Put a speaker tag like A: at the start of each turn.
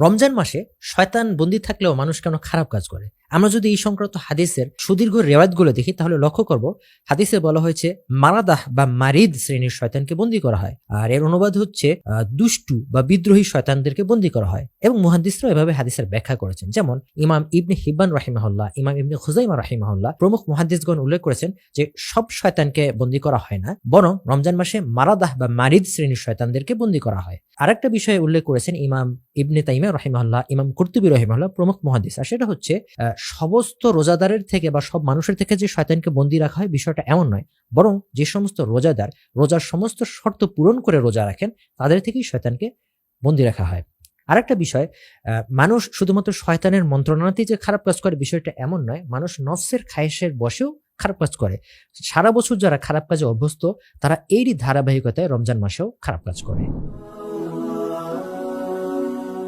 A: রমজান মাসে শয়তান বন্দী থাকলেও মানুষ কেন খারাপ কাজ করে? আমরা যদি এই সংক্রান্ত হাদিসের সুদীর্ঘ রেওয়ায়তগুলো দেখি, তাহলে লক্ষ্য করব, হাদিসে বলা হয়েছে, মারাদাহ বা মারিদ শ্রেণির শয়তানকে বন্দী করা হয়। আর এর অনুবাদ হচ্ছে দুষ্টু বা বিদ্রোহী শয়তানদেরকে বন্দী করা হয়। এবং মুহাদ্দিসরা এভাবে হাদিসের ব্যাখ্যা করেছেন। যেমন, ইমাম ইবনে হিব্বান রাহিমাহুল্লাহ, ইমাম ইবনে খুজাইমা রাহিমাহুল্লাহ প্রমুখ মুহাদ্দিসগণ উল্লেখ করেছেন যে, সব শয়তানকে বন্দি করা হয় না, বরং রমজান মাসে মারাদাহ বা মারিদ শ্রেণির শয়তানদেরকে বন্দি করা হয়। আরেকটা বিষয়ে উল্লেখ করেছেন ইমাম ইবনে তাইমা রহিমাল্লাহ ইমাম কুর্তুবী রহিমাল্লাহ প্রমুখ মহাদিস আর সেটা হচ্ছে সমস্ত রোজাদারের থেকে বা সব মানুষের থেকে যে শয়তানকে বন্দী রাখা হয় বিষয়টা এমন নয়। বরং যে সমস্ত রোজাদার রোজার সমস্ত শর্ত পূরণ করে রোজা রাখেন, তাদের থেকেই শয়তানকে বন্দী রাখা হয়। আরেকটা বিষয় মানুষ শুধুমাত্র শয়তানের মন্ত্রণাতেই যে খারাপ কাজ করে বিষয়টা এমন নয়, মানুষ নফসের খায়েশের বসেও খারাপ কাজ করে। সারা বছর যারা খারাপ কাজে অভ্যস্ত, তারা এরই ধারাবাহিকতায় রমজান মাসেও খারাপ কাজ করে।